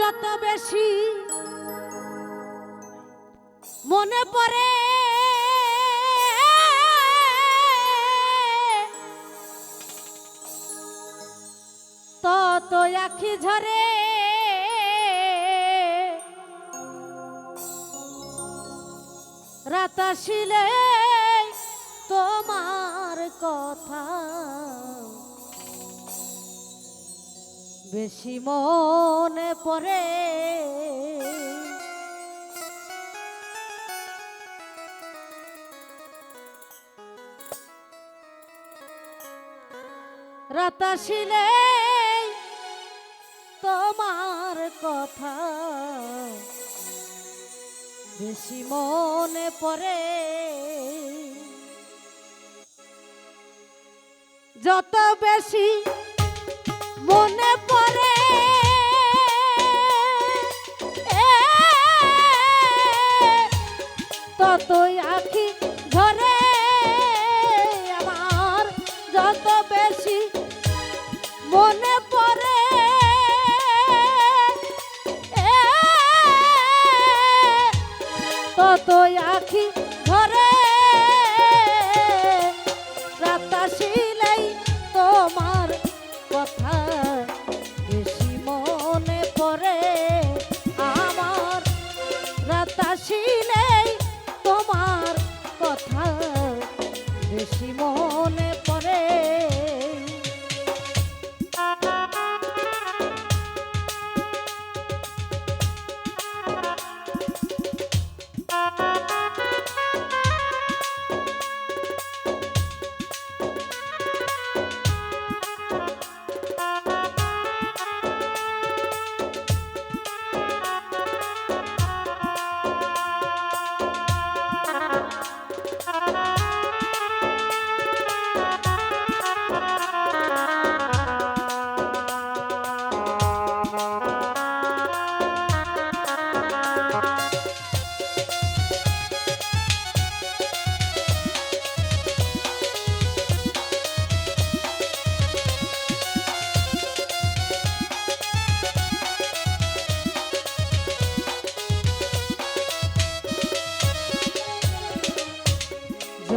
যত বেশি মনে পড়ে তত আখি ঝরে রাত আসিলে তোমার কথা। বেশি মনে পড়ে। রাত আসিলে তোমার কথা। বেশি মনে পড়ে। যত বেশি পড়ে। এ, ততই আখি ধরে আমার যত বেশি মনে পড়ে। ততই আখি ধরে। রাতাশিলেই তোমার কথা বেশি মনে পড়ে। আমার রাতাশিলেই তোমার কথা বেশি মনে পড়ে।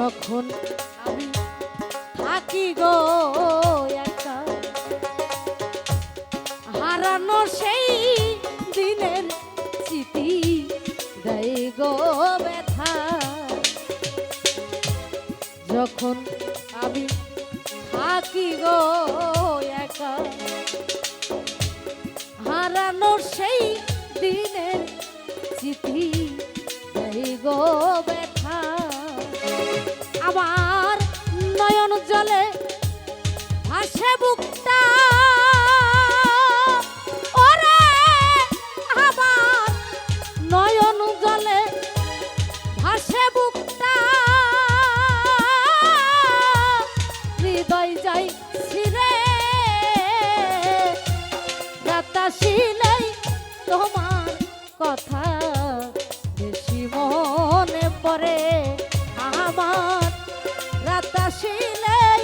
যখন আমি থাকি গো একা, হারানো সেই দিনের স্মৃতি দেয় গো ব্যথা। যখন আমি থাকি গো একা হারানোর সেই দিনের স্মৃতি বাতাসিলেই তোমার কথা। বেশি মনে আমার। রাতাসিলেই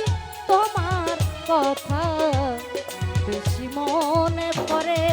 তোমার কথা। বেশি মনে পড়ে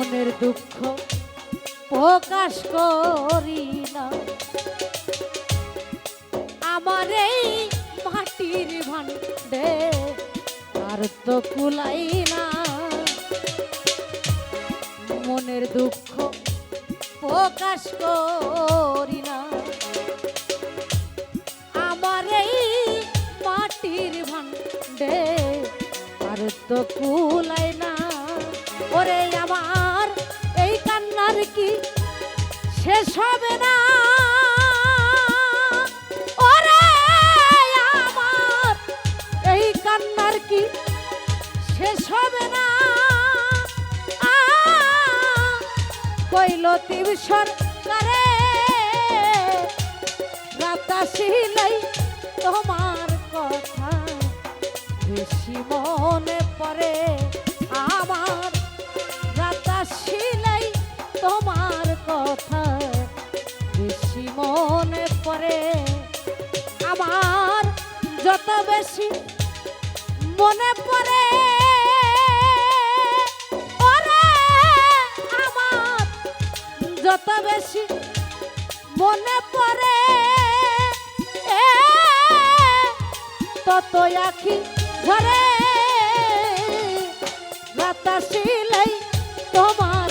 মনের দুঃখ প্রকাশ করি না। আমার এই মাটির ভান্ডে আর তো কুলাই না। মনের দুঃখ প্রকাশ করি না। আমার এই মাটির ভান্ডে আর তো শেষ হবে না। ওরে আমার এই কান্নার কি শেষ হবে না? আ, কৈলতি সরকারে রাতাশিলাই তোমার কথা বেশি মনে পড়ে। আসি মনে পড়ে ওরে আমার। যত বেশি মনে পড়ে তত আখি ঘরে বাতাসিলাই তোমার